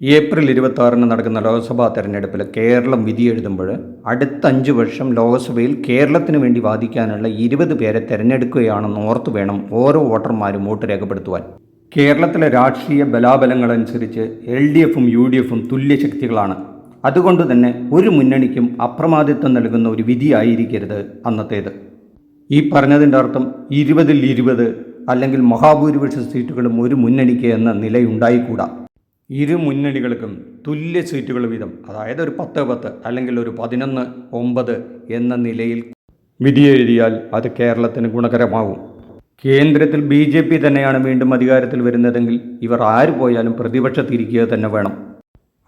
April ഇരുപത്തി ആറിന് നടക്കുന്ന ലോക്സഭാ തെരഞ്ഞെടുപ്പിൽ കേരളം വിധി വിധിയെഴുതുമ്പോൾ അടുത്ത അഞ്ച് വർഷം ലോക്സഭയിൽ കേരളത്തിന് വേണ്ടി വാദിക്കാനുള്ള ഇരുപത് പേരെ തിരഞ്ഞെടുക്കുകയാണെന്ന് ഓർത്തു വേണം ഓരോ വോട്ടർമാരും വോട്ട് രേഖപ്പെടുത്തുവാൻ. കേരളത്തിലെ രാഷ്ട്രീയ ബലാബലങ്ങളനുസരിച്ച് എൽ ഡി എഫും യു ഡി എഫും തുല്യശക്തികളാണ് അതുകൊണ്ട് തന്നെ ഒരു മുന്നണിക്കും അപ്രമാദിത്വം നൽകുന്ന ഒരു വിധിയായിരിക്കരുത് അന്നത്തേത്. ഈ പറഞ്ഞതിന്റെ അർത്ഥം ഇരുപതിൽ ഇരുപത് അല്ലെങ്കിൽ മഹാഭൂരിപക്ഷ സീറ്റുകളും ഒരു മുന്നണിക്ക് എന്ന നിലയുണ്ടായിക്കൂടാ. ഇരു മുന്നണികൾക്കും തുല്യ സീറ്റുകൾ വീതം അതായത് ഒരു പത്ത് പത്ത് അല്ലെങ്കിൽ ഒരു പതിനൊന്ന് ഒമ്പത് എന്ന നിലയിൽ വിധിയെഴുതിയാൽ അത് കേരളത്തിന് ഗുണകരമാവും. കേന്ദ്രത്തിൽ ബി ജെ പി തന്നെയാണ് വീണ്ടും അധികാരത്തിൽ വരുന്നതെങ്കിൽ ഇവർ ആര് പോയാലും പ്രതിപക്ഷത്തിരിക്കുക തന്നെ വേണം.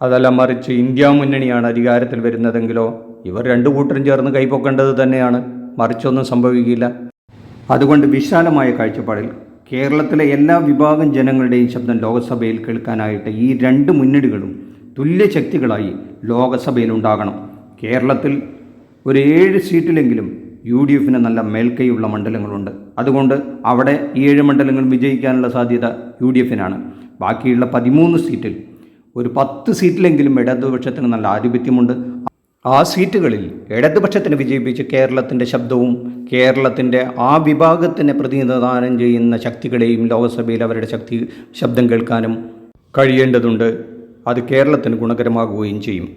അതല്ല മറിച്ച് ഇന്ത്യ മുന്നണിയാണ് അധികാരത്തിൽ വരുന്നതെങ്കിലോ ഇവർ രണ്ടു കൂട്ടരും ചേർന്ന് കൈപ്പൊക്കേണ്ടത് തന്നെയാണ്. മറിച്ചൊന്നും സംഭവിക്കില്ല. അതുകൊണ്ട് വിശാലമായ കാഴ്ചപ്പാടിൽ കേരളത്തിലെ എല്ലാ വിഭാഗം ജനങ്ങളുടെയും ശബ്ദം ലോകസഭയിൽ കേൾക്കാനായിട്ട് ഈ രണ്ട് മുന്നണികളും തുല്യ ശക്തികളായി ലോകസഭയിൽ ഉണ്ടാകണം കേരളത്തിൽ ഒരു ഏഴ് സീറ്റിലെങ്കിലും യു ഡി എഫിന് നല്ല മേൽക്കൈയുള്ള മണ്ഡലങ്ങളുണ്ട്. അതുകൊണ്ട് അവിടെ ഈ ഏഴ് മണ്ഡലങ്ങൾ വിജയിക്കാനുള്ള സാധ്യത യു ഡി എഫിനാണ്. ബാക്കിയുള്ള പതിമൂന്ന് സീറ്റിൽ ഒരു പത്ത് സീറ്റിലെങ്കിലും ഇടതുപക്ഷത്തിന് നല്ല ആധിപത്യമുണ്ട്. ആ സീറ്റുകളിൽ ഇടതുപക്ഷത്തിന് വിജയിപ്പിച്ച് കേരളത്തിന്റെ ശബ്ദവും കേരളത്തിന്റെ ആ വിഭാഗത്തിനെ പ്രതിനിധാനം ചെയ്യുന്ന ശക്തികളെയും ലോകസഭയിൽ അവരുടെ ശക്തി ശബ്ദം കേൾക്കാനും കഴിയേണ്ടതുണ്ട്. അത് കേരളത്തിന് ഗുണകരമാകുകയും ചെയ്യും.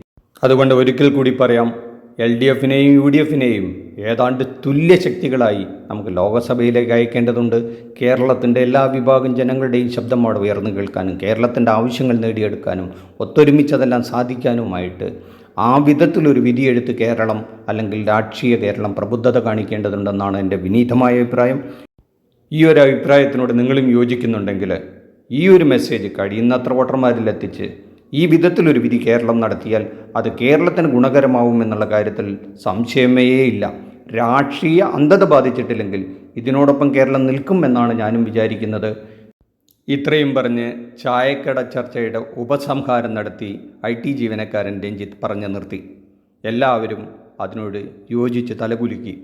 അതുകൊണ്ട് ഒരിക്കൽ കൂടി പറയാം എൽ ഡി എഫിനെയും യു ഡി എഫിനെയും ഏതാണ്ട് തുല്യ ശക്തികളായി നമുക്ക് ലോകസഭയിലേക്ക് അയക്കേണ്ടതുണ്ട്. കേരളത്തിന്റെ എല്ലാ വിഭാഗം ജനങ്ങളുടെയും ശബ്ദം അവിടെ ഉയർന്നു കേൾക്കാനും കേരളത്തിന്റെ ആവശ്യങ്ങൾ നേടിയെടുക്കാനും ഒത്തൊരുമിച്ചതെല്ലാം സാധിക്കാനുമായിട്ട് ആ വിധത്തിലൊരു വിധിയെഴുത്ത് കേരളം അല്ലെങ്കിൽ രാഷ്ട്രീയ കേരളം പ്രബുദ്ധത കാണിക്കേണ്ടതുണ്ടെന്നാണ് എന്റെ വിനീതമായ അഭിപ്രായം. ഈ ഒരു അഭിപ്രായത്തിനോട് നിങ്ങളും യോജിക്കുന്നുണ്ടെങ്കിൽ ഈ ഒരു മെസ്സേജ് കഴിയുന്നത്ര വോട്ടർമാരിൽ എത്തിച്ച് ഈ വിധത്തിലൊരു വിധി കേരളം നടത്തിയാൽ അത് കേരളത്തിന് ഗുണകരമാവും എന്നുള്ള കാര്യത്തിൽ സംശയമേയില്ല. രാഷ്ട്രീയ അന്ധത ബാധിച്ചിട്ടില്ലെങ്കിൽ ഇതിനോടൊപ്പം കേരളം നിൽക്കും എന്നാണ് ഞാനും വിചാരിക്കുന്നത്. ഇത്രയും പറഞ്ഞ് ചായക്കട ചർച്ചയുടെ ഉപസംഹാരം നടത്തി ഐ ടി ജീവനക്കാരൻ രഞ്ജിത്ത് പറഞ്ഞു നിർത്തി. എല്ലാവരും അതിനോട് യോജിച്ച് തലകുലുക്കി.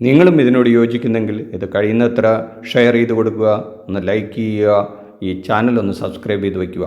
നിങ്ങളും ഇതിനോട് യോജിക്കുന്നെങ്കിൽ ഇത് കഴിയുന്നത്ര ഷെയർ ചെയ്ത് കൊടുക്കുക. ഒന്ന് ലൈക്ക് ചെയ്യുക. ഈ ചാനൽ ഒന്ന് സബ്സ്ക്രൈബ് ചെയ്ത് വയ്ക്കുക.